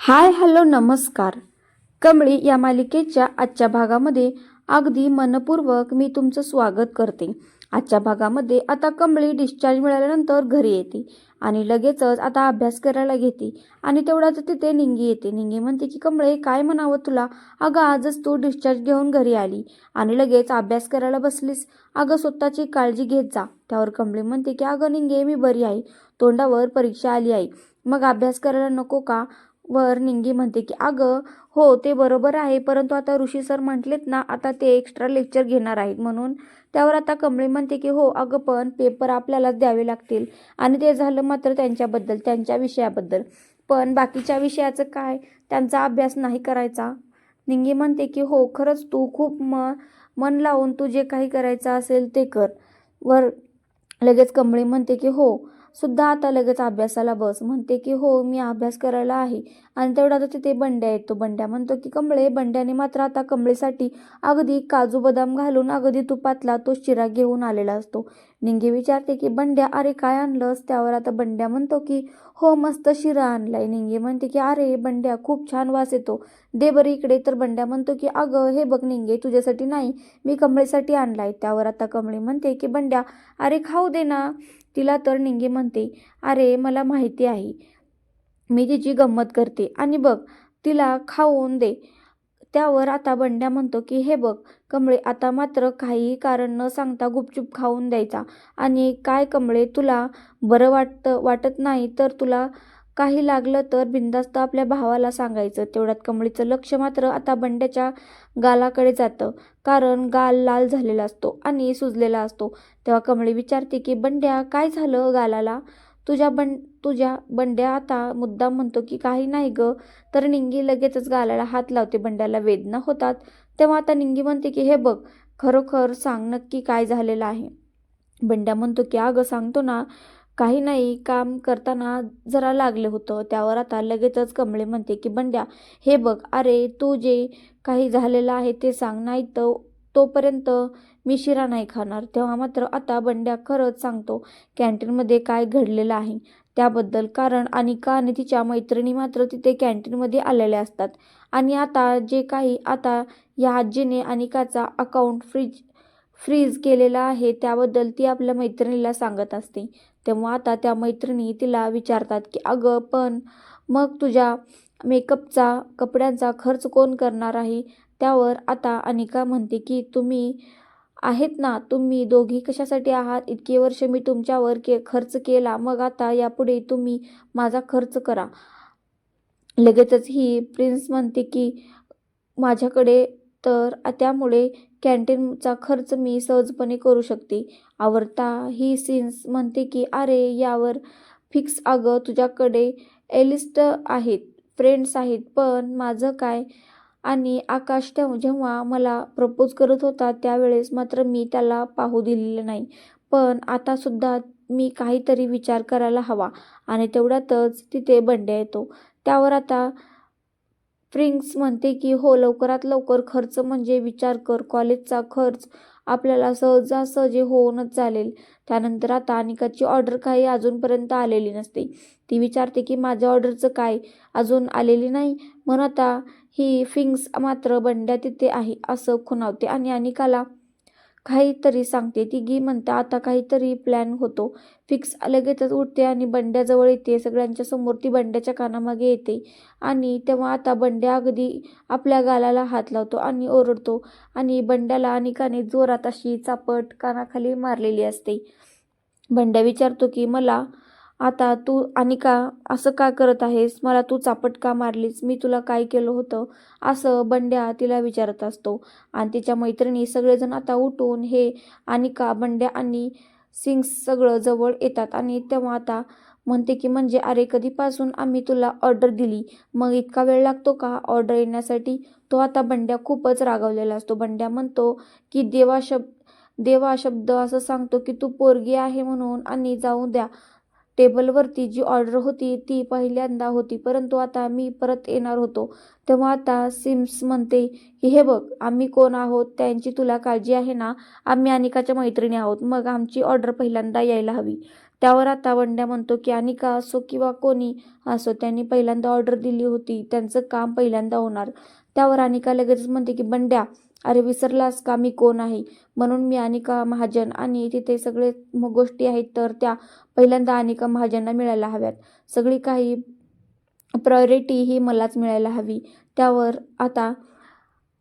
Hi hello नमस्कार. कमळी या मालिकेच्या आजच्या भागामध्ये अगदी मनपूर्वक मी तुमचं स्वागत करते. आजच्या भागामध्ये आता कमळी डिस्चार्ज मिळाल्यानंतर घरी येते आणि लगेचच आता अभ्यास करायला घेते आणि तेवढ्याच तिथे निंगी येते. निंगी म्हणते की कमळे काय म्हणावं तुला? अगं आजच तू डिस्चार्ज घेऊन घरी आली आणि लगेच अभ्यास करायला बसलीस. अगं स्वतःची काळजी घेत जा. त्यावर कमळी म्हणते की अगं निंगे मी बरी आहे. तोंडावर परीक्षा आली आहे. मग अभ्यास करायला नको का? वर निंगी म्हणते की अगं हो ते बरोबर आहे परंतु आता ऋषी सर म्हटलेत ना आता ते एक्स्ट्रा लेक्चर घेणार आहेत म्हणून. त्यावर आता कमळी म्हणते की हो अगं पण पेपर आपल्यालाच द्यावे लागतील. आणि ते झालं मात्र त्यांच्याबद्दल त्यांच्या विषयाबद्दल. पण बाकीच्या विषयाचं काय? त्यांचा अभ्यास नाही करायचा. निंगी म्हणते की हो खरंच तू खूप म मन लावून तू जे काही करायचं असेल ते कर. वर लगेच कमळी म्हणते की हो सुद्धा आता लगेच अभ्यासाला बस. म्हणते की हो मी अभ्यास करायला आहे. आणि तेवढा आता तिथे बंड्या येतो. बंड्या म्हणतो की कमळे बंड्याने मात्र आता कमळेसाठी अगदी काजू बदाम घालून अगदी तुपातला तो शिरा घेऊन आलेला असतो. निंगी विचारते की बंड्या अरे काय आणलंस? त्यावर आता बंड्या म्हणतो की हो मस्त शिरा आणलाय निंगे. म्हणते की अरे बंड्या खूप छान वास येतो. दे बरं इकडे. तर बंड्या म्हणतो की अगं हे बघ निंगे तुझ्यासाठी नाही मी कमळेसाठी आणलाय त्यावर आता कमळे. म्हणते की बंड्या अरे खाऊ दे ना. तिला तर निंगे म्हणते अरे मला माहिती आहे मी तिची गंमत करते. आणि बघ तिला खाऊन दे. त्यावर आता बंड्या म्हणतो की हे बघ कमळे आता मात्र काही कारण न सांगता गुपचूप खाऊन द्यायचा. आणि काय कमळे तुला बरं वाटतं वाटत नाही तर तुला काही लागलं तर बिंदास्त आपल्या भावाला सांगायचं तेवढ्यात कमळीचं लक्ष मात्र आता बंड्याच्या गालाकडे जातं. कारण गाल लाल झालेला असतो आणि सुजलेला असतो. तेव्हा कमळी विचारते की बंड्या काय झालं गालाला? तुझ्या बंड तुझ्या बंड्या आता मुद्दाम म्हणतो की काही नाही ग. तर निंगी लगेचच गालाला हात लावते बंड्याला वेदना होतात. तेव्हा आता निंगी म्हणते की हे बघ खरोखर सांग नक्की काय झालेलं आहे. बंड्या म्हणतो की अगं सांगतो ना काही नाही काम करताना जरा लागले होतं. त्यावर आता लगेचच कमळे म्हणते की बंड्या हे बघ अरे तू जे काही झालेलं आहे ते सांग. नाही तर तोपर्यंत मी शिरा नाही खाणार. तेव्हा मात्र आता बंड्या खरंच सांगतो कॅन्टीनमध्ये काय घडलेलं आहे? त्याबद्दल कारण अनिका आणि तिच्या मैत्रिणी मात्र तिथे कॅन्टीनमध्ये आलेल्या असतात. आणि आता जे काही आता या आजीने अनिकाचा अकाउंट फ्रीज फ्रीज केलेला आहे त्याबद्दल ती आपल्या मैत्रिणीला सांगत असते. तेव्हा आता त्या मैत्रिणी तिला विचारतात की अगं पण मग तुझ्या मेकअपचा कपड्यांचा खर्च कोण करणार आहे? त्यावर आता अनिका म्हणते की तुम्ही आहेत ना. तुम्ही दोघी कशासाठी आहात? इतके वर्ष मी तुमच्यावर के खर्च केला. मग आता यापुढे तुम्ही माझा खर्च करा. लगेचच ही प्रिन्स म्हणते की माझ्याकडे तर त्यामुळे कॅन्टीनचा खर्च मी सहजपणे करू शकते. आवडता ही सीन्स म्हणते की अरे यावर फिक्स अगं तुझ्याकडे एलिस्ट आहेत फ्रेंड्स आहेत पण माझं काय आणि आकाश तेव्हा जेव्हा मला प्रपोज करत होता त्यावेळेस मात्र मी त्याला पाहू दिलेलं नाही. पण आतासुद्धा मी काहीतरी विचार करायला हवा आणि तेवढ्यातच तिथे बंड्या येतो. त्यावर आता फ्रिंक्स म्हणते की हो लवकरात लवकर खर्च म्हणजे विचार कर. कॉलेजचा खर्च आपल्याला सहजासहजी होऊनच चालेल. त्यानंतर आता अनिकाची ऑर्डर काही अजूनपर्यंत आलेली नसते. ती विचारते की माझ्या ऑर्डरचं काय? अजून आलेली नाही? म्हणून आता ही फिंग्स मात्र बंड्या तिथे आहे असं खुणावते आणि अनिकाला काहीतरी सांगते. ती गी म्हणते आता काहीतरी प्लॅन होतो. फिक्स लगेचच उठते आणि बंड्याजवळ येते. सगळ्यांच्या समोर ती बंड्याच्या कानामागे येते. आणि तेव्हा आता बंड्या अगदी आपल्या गालाला हात लावतो आणि ओरडतो. आणि बंड्याला अनिकाने जोरात अशी चापट कानाखाली मारलेली असते. बंड्या विचारतो की मला आता तू अनिका असं का करत आहेस? मला तू चापट का मारलीस? मी तुला काय केलं होतं? असं बंड्या तिला विचारत असतो. आणि तिच्या मैत्रिणी सगळेजण आता उठून हे अनिका बंड्या आणि सिंग्स सगळं जवळ येतात. आणि तेव्हा आता म्हणते की म्हणजे अरे कधीपासून आम्ही तुला ऑर्डर दिली? मग इतका वेळ लागतो का ऑर्डर येण्यासाठी? तो आता बंड्या खूपच रागावलेला असतो. बंड्या म्हणतो की देवा शब्द देवा शब्द असं सांगतो की तू पोरगी आहे म्हणून आणि जाऊ द्या. टेबलवरती जी ऑर्डर होती ती पहिल्यांदा होती. परंतु आता मी परत येणार होतो. तेव्हा आता सिम्स म्हणते की हे बघ आम्ही कोण आहोत? त्यांची तुला काळजी आहे ना? आम्ही अनिकाच्या मैत्रिणी आहोत. मग आमची ऑर्डर पहिल्यांदा यायला हवी. त्यावर आता वंड्या म्हणतो की अनिका असो किंवा कोणी असो त्यांनी पहिल्यांदा ऑर्डर दिली होती. त्यांचं काम पहिल्यांदा होणार. त्यावर अनिका लगेचच म्हणते की बंड्या अरे विसरलास का? मी कोण आहे? म्हणून मी अनिका महाजन आणि तिथे सगळे गोष्टी आहेत तर त्या पहिल्यांदा अनिका महाजनला मिळायला हव्यात. सगळी काही प्रायोरिटी ही मलाच मिळायला हवी. त्यावर आता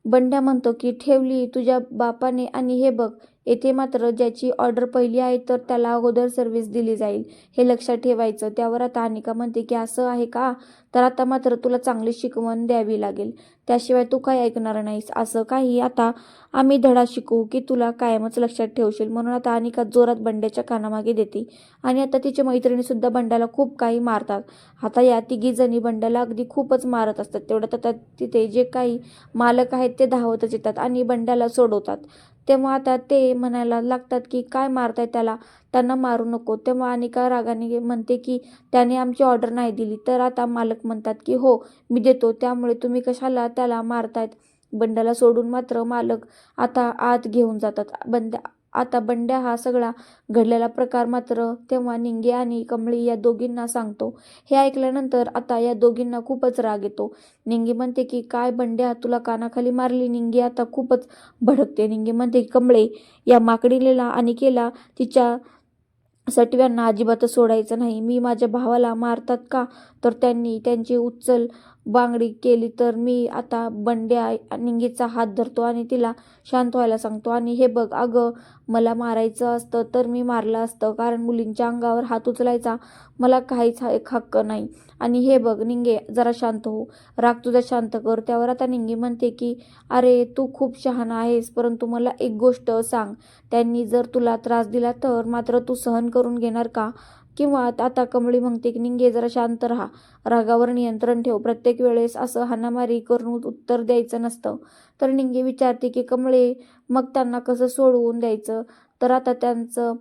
बंड्या म्हणतो की ठेवली तुझ्या बापाने आणि हे बघ येथे मात्र ज्याची ऑर्डर पहिली आहे तर त्याला अगोदर सर्व्हिस दिली जाईल. हे लक्षात ठेवायचं. त्यावर आता अनिका म्हणते की असं आहे का? तर आता मात्र तुला चांगली शिकवण द्यावी लागेल. त्याशिवाय तू काय ऐकणार नाहीस? असं काही आता आम्ही धडा शिकवू की तुला कायमच लक्षात ठेवशील. म्हणून आता अनिका जोरात बंड्याच्या कानामागे देते. आणि आता तिच्या मैत्रिणीसुद्धा बंड्याला खूप काही मारतात. आता या तिघी जणी बंड्याला अगदी खूपच मारत असतात. तेवढ्यात आता तिथे जे काही मालक आहेत ते धावतच येतात आणि बंड्याला सोडवतात. तेव्हा आता ते म्हणायला लागतात की काय मारताय त्याला? त्यांना मारू नको. तेव्हा अनिका रागाने म्हणते की त्याने आमची ऑर्डर नाही दिली. तर आता मालक म्हणतात की हो मी देतो. त्यामुळे तुम्ही कशाला त्याला मारतायत? बंड्याला सोडून मात्र मालक आता आत घेऊन जातात. बंड्या आता बंड्या हा सगळा घडलेला प्रकार मात्र तेव्हा निंगे आणि कमळी या दोघींना सांगतो. हे ऐकल्यानंतर आता या दोघींना खूपच राग येतो. निंगे म्हणते की काय बंड्या तुला कानाखाली मारली? निंगे आता खूपच भडकते. निंगे म्हणते की कमळे या माकडीलेला आणि केला तिच्या सटव्यांना अजिबातच सोडायचं नाही. मी माझ्या भावाला मारतात का? तर त्यांनी त्यांची उचल बांगडी केली तर मी आता बंड्या निंगीचा हात धरतो आणि तिला शांत व्हायला सांगतो. आणि हे बघ अगं मला मारायचं असतं तर मी मारलं असतं कारण मुलींच्या अंगावर हात उचलायचा मला काहीच हा- एक हक्क नाही. आणि हे बघ निंगे जरा शांत हो. राग तुझा शांत कर. त्यावर आता निंगे म्हणते की अरे तू खूप शहाणा आहेस परंतु मला एक गोष्ट सांग. त्यांनी जर तुला त्रास दिला तर मात्र तू सहन करून घेणार का? किंवा आता कमळी म्हणते की निंगे जरा शांत राहा. रागावर नियंत्रण ठेव. प्रत्येक वेळेस असं हाणामारी करून उत्तर द्यायचं नसतं. तर निंगे विचारते की कमळे मग त्यांना कसं सोडवून द्यायचं? तर आता त्यांचं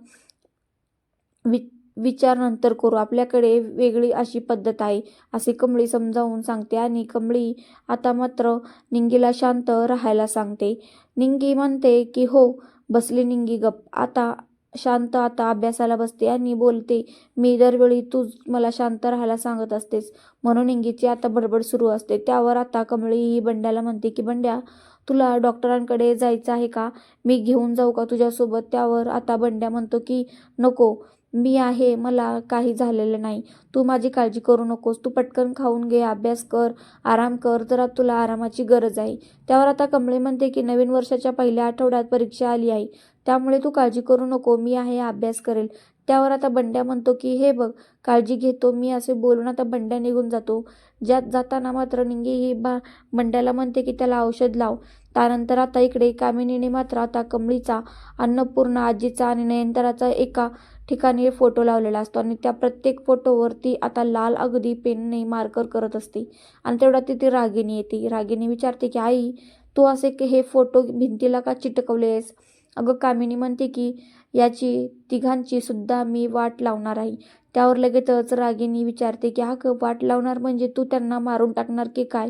वि विचार नंतर करू. आपल्याकडे वेगळी अशी पद्धत आहे. असे कमळी समजावून सांगते आणि कमळी आता मात्र निंगीला शांत राहायला सांगते. निंगी म्हणते की हो बसली निंगी गप. आता शांत आता अभ्यासाला बसते आणि बोलते मी दरवेळी तूच मला शांत राहायला सांगत असतेस म्हणून इंगीची आता बडबड सुरू असते. त्यावर आता कमळी ही बंड्याला म्हणते की बंड्या तुला डॉक्टरांकडे जायचं आहे का? मी घेऊन जाऊ का तुझ्यासोबत त्यावर आता बंड्या म्हणतो की नको मी आहे मला काही झालेलं नाही. तू माझी काळजी करू नकोस. तू पटकन खाऊन घे अभ्यास कर आराम कर जरा तुला आरामाची गरज आहे त्यावर आता कमळे म्हणते की नवीन वर्षाच्या पहिल्या आठवड्यात परीक्षा आली आहे. त्यामुळे तू काळजी करू नको मी आहे अभ्यास करेल. त्यावर आता बंड्या म्हणतो की हे बघ काळजी घेतो मी असे बोलून आता बंड्या निघून जातो. ज्यात जाताना मात्र निंगी ही बा बंड्याला म्हणते की त्याला औषध लाव. त्यानंतर आता इकडे कामिनीने मात्र आता कमळीचा अन्नपूर्णा आजीचा आणि नयनताराचा एका ठिकाणी फोटो लावलेला असतो आणि त्या प्रत्येक फोटोवरती आता लाल अगदी पेनने मार्कर करत असते. आणि तेवढ्यात तिथे रागिनी येते. रागिनी विचारते की आई तू असे की हे फोटो भिंतीला का चिटकवले आहेस अगं कामिनी म्हणते की याची तिघांची सुद्धा मी वाट लावणार आहे. त्यावर लगेचच रागिनी विचारते की हा वाट लावणार म्हणजे तू त्यांना मारून टाकणार की काय?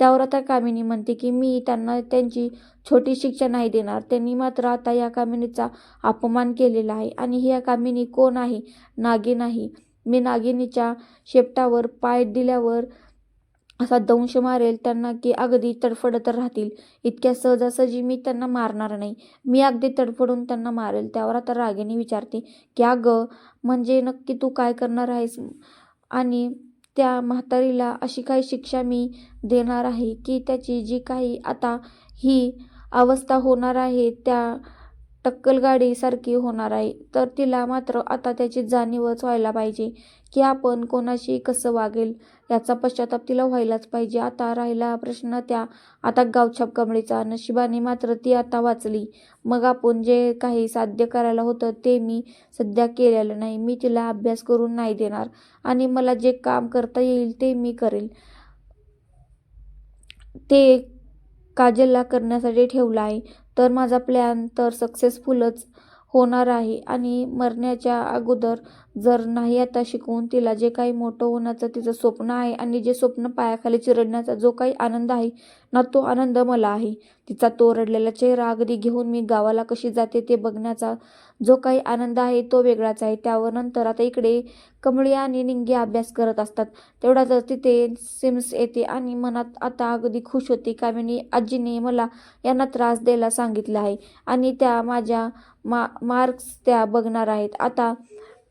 त्यावर आता कामिनी म्हणते की मी त्यांना त्यांची छोटी शिक्षा नाही देणार. त्यांनी मात्र आता या कामिनीचा अपमान केलेला आहे. आणि ही या कामिनी कोण आहे? नागिन आहे मी नागिनीच्या शेपटावर पाय दिल्यावर असा दंश मारेल त्यांना की अगदी तडफडत राहतील. इतक्या सहजासहजी मी त्यांना मारणार नाही. मी अगदी तडफडून त्यांना मारेल. त्यावर आता रागेने विचारते की अगं म्हणजे नक्की तू काय करणार आहेस? आणि त्या म्हातारीला अशी काही शिक्षा मी देणार आहे की त्याची जी काही आता ही अवस्था होणार आहे त्या टक्कल गाडीसारखी होणार आहे. तर तिला मात्र आता त्याची जाणीवच व्हायला पाहिजे की आपण कोणाशी कसं वागेल याचा पश्चाताप तिला व्हायलाच पाहिजे. आता राहिला प्रश्न त्या आता गावछाप कमळीचा. नशिबाने मात्र ती आता वाचली. मग आपण जे काही साध्य करायला होतं ते मी सध्या केलेलं नाही. मी तिला अभ्यास करून नाही देणार आणि मला जे काम करता येईल ते मी करेल. ते काजलला करण्यासाठी ठेवलं आहे. तर माझा प्लॅन तर सक्सेसफुलच होणार आहे. आणि मरण्याच्या अगोदर जर नाही आता शिकवून तिला जे काही मोठं होण्याचं तिचं स्वप्न आहे आणि जे स्वप्न पायाखाली चिरडण्याचा जो काही आनंद आहे ना तो आनंद मला आहे. तिचा तो रडलेला चेहरा अगदी घेऊन मी गावाला कशी जाते ते बघण्याचा जो काही आनंद आहे तो वेगळाच आहे. त्यावर नंतर आता इकडे कमळी आणि निंगे अभ्यास करत असतात. तेवढ्यातच तिथे सिम्स येते आणि मनात आता अगदी खुश होती. कामिनी आजीने मला यांना त्रास द्यायला सांगितला आहे आणि त्या माझ्या मा मार्क्स त्या बघणार आहेत. आता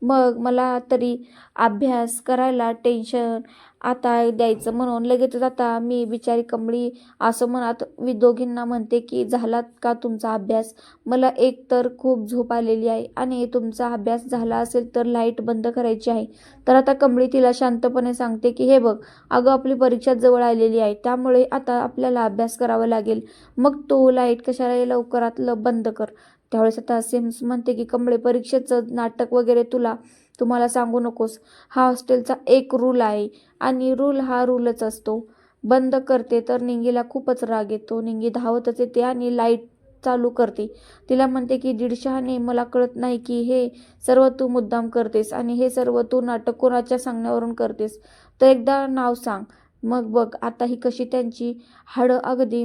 मग मला तरी अभ्यास करायला टेन्शन आता द्यायचं म्हणून लगेचच आता मी बिचारी कमळी असं म्हणत वि दोघींना म्हणते की झालात का तुमचा अभ्यास? मला एक तर खूप झोप आलेली आहे आणि तुमचा अभ्यास झाला असेल तर लाइट बंद करायची आहे. तर आता कमळी तिला शांतपणे सांगते की हे बघ अगं आपली परीक्षा जवळ आलेली आहे त्यामुळे आता आपल्याला अभ्यास करावा लागेल. मग तू लाइट कशाला ल बंद कर. त्यावेळेस आता सेम्स म्हणते की कमळे परीक्षेचं नाटक वगैरे तुला तुम्हाला सांगू नकोस. हा हॉस्टेलचा एक रूल आहे आणि रूल हा रूलच असतो. बंद करते तर निंगीला खूपच राग येतो. निंगी धावतच येते आणि लाइट चालू करते. तिला म्हणते की दीडशहाने मला कळत नाही की हे सर्व तू मुद्दाम करतेस आणि हे सर्व तू नाटक कोणाच्या सांगण्यावरून करतेस. तर एकदा नाव सांग. मग बघ आता ही कशी त्यांची हाडं अगदी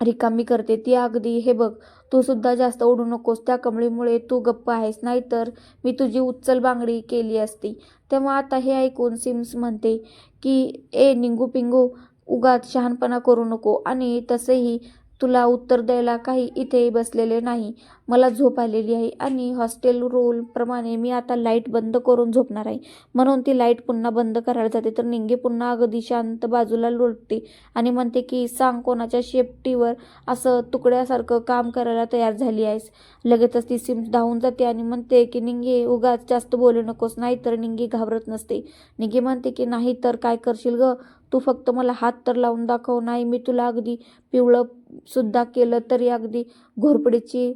रिकामी करते. ती अगदी हे बघ तू सुद्धा जास्त ओढू नकोस त्या कमळीमुळे तू गप्प आहेस नाहीतर मी तुझी उच्चल बांगडी केली असती. तेव्हा आता हे ऐकून सिम्स म्हणते की ए निंगू पिंगू उगात शहाणपणा करू नको. आणि तसेही तुला उत्तर द्यायला काही इथे बसलेले नाही. मला झोप आलेली आहे आणि हॉस्टेल रूलप्रमाणे मी आता लाइट बंद करून झोपणार आहे. म्हणून ती लाइट पुन्हा बंद करायला जाते. तर निंगे पुन्हा अगदी शांत बाजूला लोटते आणि म्हणते की सांग कोणाच्या शेपटीवर असं तुकड्यासारखं काम करायला तयार झाली आहेस. लगेचच ती सिम धावून जाते आणि म्हणते की निंगे उगाच जास्त बोलू नकोस नाही तर निंगे घाबरत नसते. निंगे म्हणते की नाही तर काय करशील ग? तू फक्त मला हात तर लावून दाखव नाही मी तुला अगदी पिवळं सुद्धा केलं तरी अगदी घोरपडीची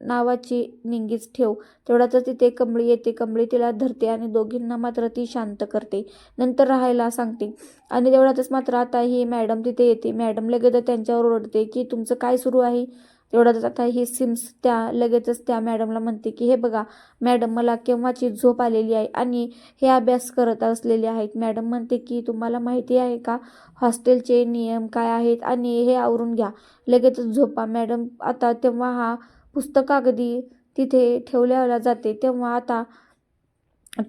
नावाची निंगीच ठेव. तेवढ्यातच तिथे कमळी येते. कमळी तिला धरते आणि दोघींना मात्र ती शांत करते. नंतर राहायला सांगते. आणि तेवढ्यातच मात्र आता ही मॅडम तिथे येते. मॅडम लगेच त्यांच्यावर ओरडते की तुमचं काय सुरू आहे? तेवढ्यातच आता ही सिम्स त्या लगेचच त्या मॅडमला म्हणते की हे बघा मॅडम मला केव्हाची झोप आलेली आहे आणि हे अभ्यास करत असलेले आहेत. मॅडम म्हणते की तुम्हाला माहिती आहे का? हॉस्टेलचे नियम काय आहेत आणि हे आवरून घ्या. लगेचच झोपा. मॅडम आता तेव्हा हा पुस्तक अगदी तिथे ठेवल्याला जाते. तेव्हा आता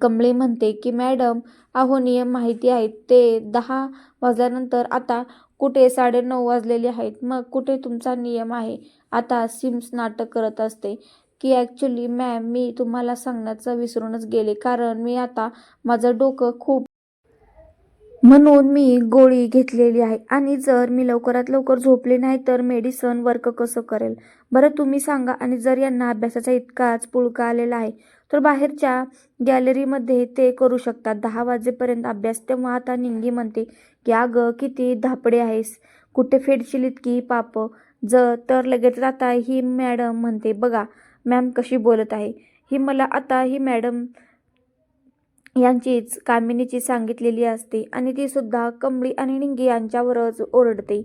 कमळे म्हणते की मॅडम अहो नियम माहिती आहेत. ते दहा वाजल्यानंतर आता कुठे साडेनऊ वाजलेले आहेत मग कुठे तुमचा नियम आहे? आता सिम्स नाटक करत असते. की ॲक्च्युली मॅम मी तुम्हाला सांगण्याचं विसरूनच गेले. कारण मी आता माझं डोकं खूप म्हणून मी गोळी घेतलेली आहे. आणि जर मी लवकरात लवकर झोपले नाही तर मेडिसन वर्क कसं करेल? बरं तुम्ही सांगा. आणि जर यांना अभ्यासाचा इतकाच पुळका आलेला आहे तर बाहेरच्या गॅलरीमध्ये ते करू शकतात. दहा वाजेपर्यंत अभ्यास. तेव्हा आता निंगी म्हणते की अगं किती धापडे आहेस. कुठे फेडशील इतकी पाप? ज तर लगेच आता ही मॅडम म्हणते बघा मॅम कशी बोलत आहे. ही मला आता ही मॅडम यांचीच कामिनीची सांगितलेली असते आणि ती सुद्धा कमळी आणि निंगी यांच्यावरच ओरडते.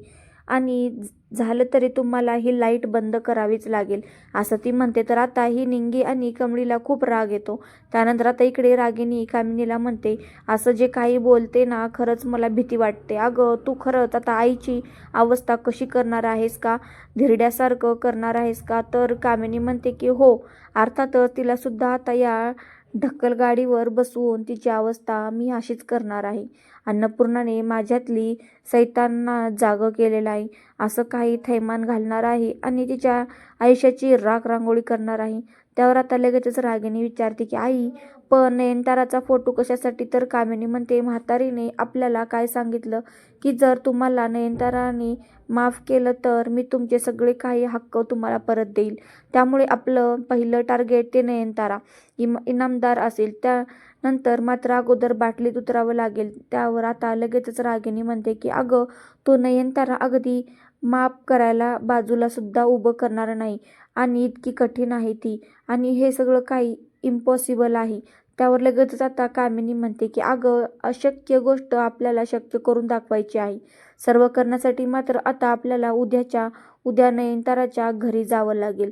आणि झालं तरी तुम्हाला ही लाइट बंद करावीच लागेल. असं ती म्हणते. तर आता ही निंगी आणि कमळीला खूप राग येतो. त्यानंतर आता इकडे रागिनी कामिनीला म्हणते असं जे काही बोलते ना खरंच मला भीती वाटते. अगं तू खरंच आता आईची अवस्था कशी करणार आहेस का? धिरड्यासारखं करणार आहेस का? तर कामिनी म्हणते की हो. अर्थातच तिलासुद्धा आता या ढक्कलगाडीवर बसवून तिची अवस्था मी अशीच करणार आहे. अन्नपूर्णाने माझ्यातली सैतांना जागं केलेलं आहे. असं काही थैमान घालणार आहे आणि तिच्या आयुष्याची राख रांगोळी करणार आहे. त्यावर आता लगेचच रागिनी विचारते की आई पण नयनताराचा फोटो कशासाठी? तर कामिनी म्हणते म्हातारीने आपल्याला काय सांगितलं की जर तुम्हाला नयनताराने माफ केलं तर मी तुमचे सगळे काही हक्क तुम्हाला परत देईल. त्यामुळे आपलं पहिलं टार्गेट ते नयनतारा. इम इनामदार असेल. त्यानंतर मात्र अगोदर बाटलीत उतरावं लागेल. त्यावर आता लगेचच रागिनी म्हणते की अगं तो नयनतारा अगदी माफ करायला बाजूला सुद्धा उभं करणार नाही. आणि इतकी कठीण आहे ती. आणि हे सगळं काही इम्पॉसिबल आहे. त्यावर लगेचच आता कामिनी म्हणते की अगं अशक्य गोष्ट आपल्याला शक्य करून दाखवायची आहे. सर्व करण्यासाठी मात्र आता आपल्याला उद्याच्या उद्या नयनताराच्या घरी जावं लागेल.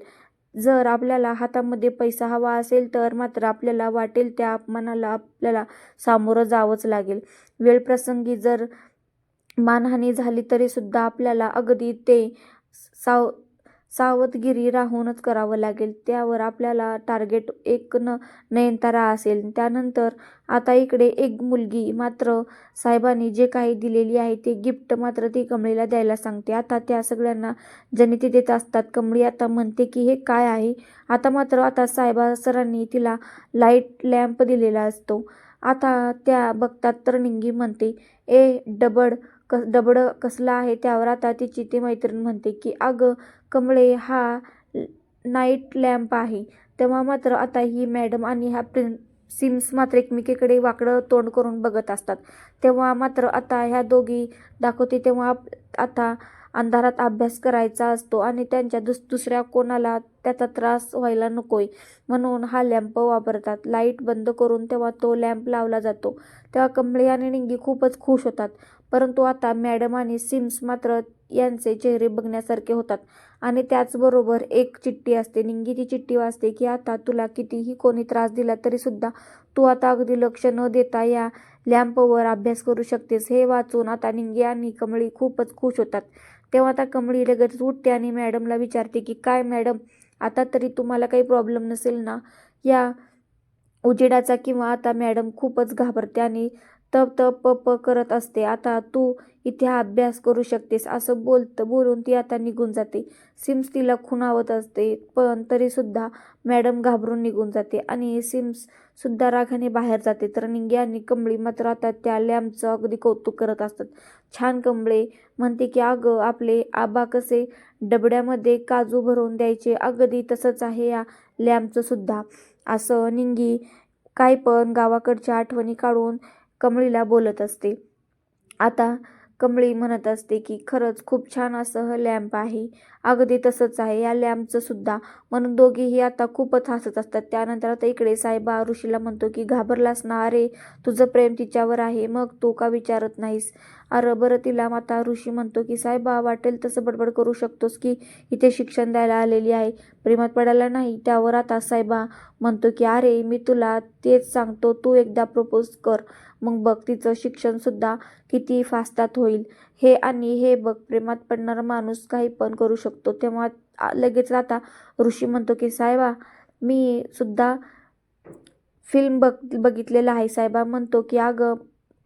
जर आपल्याला हातामध्ये पैसा हवा असेल तर मात्र आपल्याला वाटेल त्या अपमानाला आपल्याला सामोरं जावंच लागेल. वेळप्रसंगी जर मानहानी झाली तरी सुद्धा आपल्याला अगदी ते साव सावधगिरी राहूनच करावं लागेल. त्यावर आपल्याला टार्गेट एक न नयनतारा असेल. त्यानंतर आता इकडे एक मुलगी मात्र साहेबांनी जे काही दिलेली आहे ते गिफ्ट मात्र ती कमळीला द्यायला सांगते. आता त्या सगळ्यांना जनिती देत असतात. कमळी आता म्हणते की हे काय आहे? आता मात्र आता साहेबा सरांनी तिला लाइट लॅम्प दिलेला असतो. आता त्या बघतात तर निंगी म्हणते ए डबड क डबड कसलं आहे त्यावर आता तिची ती मैत्रीण म्हणते की अगं कमळे हा नाईट लॅम्प आहे. तेव्हा मात्र आता ही मॅडम आणि ह्या प्रिन सिम्स मात्र एकमेकीकडे वाकडं तोंड करून बघत असतात. तेव्हा मात्र आता ह्या दोघी दाखवते तेव्हा आता अंधारात अभ्यास करायचा असतो आणि त्यांच्या दुस दुसऱ्या कोणाला त्याचा त्रास व्हायला नकोय. म्हणून हा लॅम्प वापरतात. लाइट बंद करून तेव्हा तो लॅम्प लावला जातो. तेव्हा कमळे आणि निंगी खूपच खुश होतात. परंतु आता मॅडम आणि सिम्स मात्र यांचे चेहरे बघण्यासारखे होतात. आणि त्याचबरोबर एक चिठ्ठी असते निंगी ती चिठ्ठी वाचते की आता तुला कितीही कोणी त्रास दिला तरीसुद्धा तू आता अगदी लक्ष न देता या लॅम्पवर अभ्यास करू शकतेस. हे वाचून आता निंगी आणि कमळी खूपच खुश होतात. तेव्हा आता कमळी लगेच उठते आणि मॅडमला विचारते की काय मॅडम आता तरी तुम्हाला काही प्रॉब्लेम नसेल ना? या उजेडाचा किंवा आता मॅडम खूपच घाबरते आणि तप तप प करत असते. आता तू इथे हा अभ्यास करू शकतेस. असं बोलत बोलून ती आता निघून जाते. सिम्स तिला खुणावत असते पण तरीसुद्धा मॅडम घाबरून निघून जाते आणि सिम्स सुद्धा रागाने बाहेर जाते. तर निंगी आणि कमळी मात्र आता त्या लॅम्पचं अगदी कौतुक करत असतात. छान कमळे म्हणते की अगं आपले आबा कसे डबड्यामध्ये काजू भरून द्यायचे. अगदी तसंच आहे या लॅम्पचं सुद्धा. असं निंगी काय पण गावाकडच्या आठवणी काढून कमळीला बोलत असते. आता कमळी म्हणत असते की खरंच खूप छान असं लॅम्प आहे. अगदी तसंच आहे. या लॅम्पचं सुद्धा म्हणून दोघेही आता खूपच हसत असतात. त्यानंतर आता इकडे साहेबा ऋषीला म्हणतो की घाबरलास ना अरे तुझं प्रेम तिच्यावर आहे. मग तू का विचारत नाहीस? अरे बरं तिला आता ऋषी म्हणतो की साहेबा वाटेल तसं बडबड करू शकतोस की इथे शिक्षण द्यायला आलेली आहे. प्रेमात पडायला नाही. त्यावर आता साहेबा म्हणतो की अरे मी तुला तेच सांगतो. तू एकदा प्रपोज कर. मग बघ तिचं शिक्षणसुद्धा किती फास्तात होईल. हे आणि हे बघ प्रेमात पडणारा माणूस काही पण करू शकतो. तेव्हा लगेच आता ऋषी म्हणतो की साहेबा मी सुद्धा फिल्म बघ बघितलेलं आहे. साहेबा म्हणतो की अगं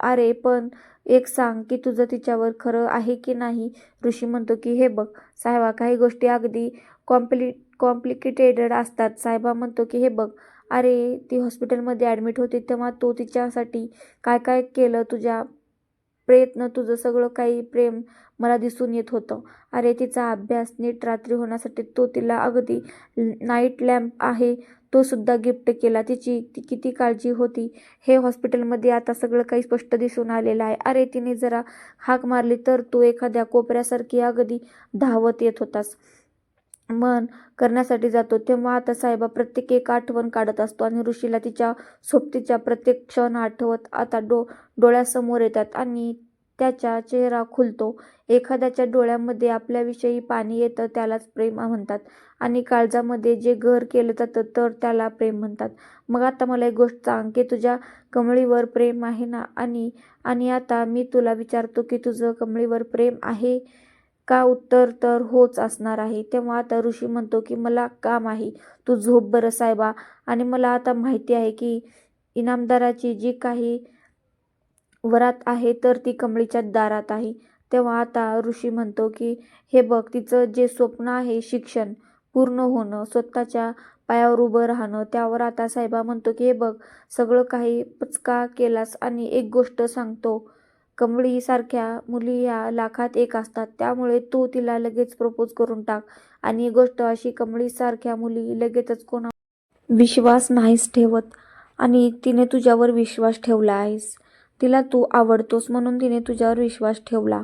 अरे पण एक सांग की तुझं तिच्यावर खरं आहे की नाही? ऋषी म्हणतो की हे बघ साहेबा काही गोष्टी अगदी कॉम्प्लि कॉम्प्लिकेटेड असतात. साहेबा म्हणतो की हे बघ अरे ती हॉस्पिटलमध्ये ॲडमिट होती तेव्हा तो तिच्यासाठी काय काय केलं तुझ्या प्रयत्न तुझं सगळं काही प्रेम मला दिसून येत होतं. अरे तिचा अभ्यास नीट रात्री होण्यासाठी तो तिला अगदी नाईट लॅम्प आहे तो सुद्धा गिफ्ट केला. तिची ती किती काळजी होती. हे हॉस्पिटलमध्ये आता सगळं काही स्पष्ट दिसून आलेलं आहे. अरे तिने जरा हाक मारली तर तू एखाद्या कोपऱ्यासारखी अगदी धावत येत होतास मन करण्यासाठी जातो तेव्हा आता साहेबा प्रत्येक एक आठवण काढत असतो आणि ऋषीला तिच्या सोबतीच्या प्रत्येक क्षण आठवत आता डो डोळ्यासमोर येतात आणि त्याचा चेहरा खुलतो. एखाद्याच्या डोळ्यामध्ये आपल्याविषयी पाणी येतं त्यालाच प्रेम म्हणतात आणि काळजामध्ये जे घर केलं जातं तर त्याला प्रेम म्हणतात. मग आता मला एक गोष्ट सांग की तुझ्या कमळीवर प्रेम आहे ना? आणि आणि आता मी तुला विचारतो की तुझं कमळीवर प्रेम आहे का उत्तर तर होच असणार आहे. तेव्हा आता ऋषी म्हणतो की मला काम आहे. तू झोप बरं साहेबा आणि मला आता माहिती आहे की इनामदाराची जी काही वरात आहे तर ती कमळीच्या दारात आहे. तेव्हा आता ऋषी म्हणतो की हे बघ तिचं जे स्वप्न आहे शिक्षण पूर्ण होणं स्वतःच्या पायावर उभं राहणं त्यावर आता साहेबा म्हणतो की हे बघ सगळं काही पचका केलास आणि एक गोष्ट सांगतो. कमळीसारख्या मुली या लाखात एक असतात. त्यामुळे तू तिला लगेच प्रपोज करून टाक. आणि गोष्ट अशी कमळीसारख्या मुली लगेचच कोणा विश्वास नाहीस ठेवत. आणि तिने तुझ्यावर विश्वास ठेवला आहेस. तिला तू आवडतोस म्हणून तिने तुझ्यावर विश्वास ठेवला.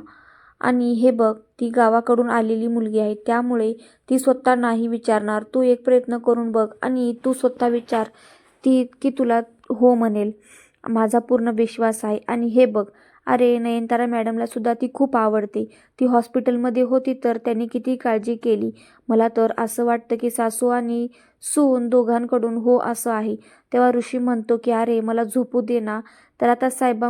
आणि हे बघ ती गावाकडून आलेली मुलगी आहे. त्यामुळे ती स्वतः नाही विचारणार. तू एक प्रयत्न करून बघ. आणि तू स्वतः विचार. ती की तुला हो म्हणेल. माझा पूर्ण विश्वास आहे. आणि हे बघ अरे नयनतारा मॅडमला सुद्धा ती खूप आवडते. ती हॉस्पिटलमध्ये होती तर त्यांनी किती काळजी केली. मला तर असं वाटतं की सासू आणि सून दोघांकडून हो असं आहे. तेव्हा ऋषी म्हणतो की अरे मला झोपू दे ना. तर आता साहेबा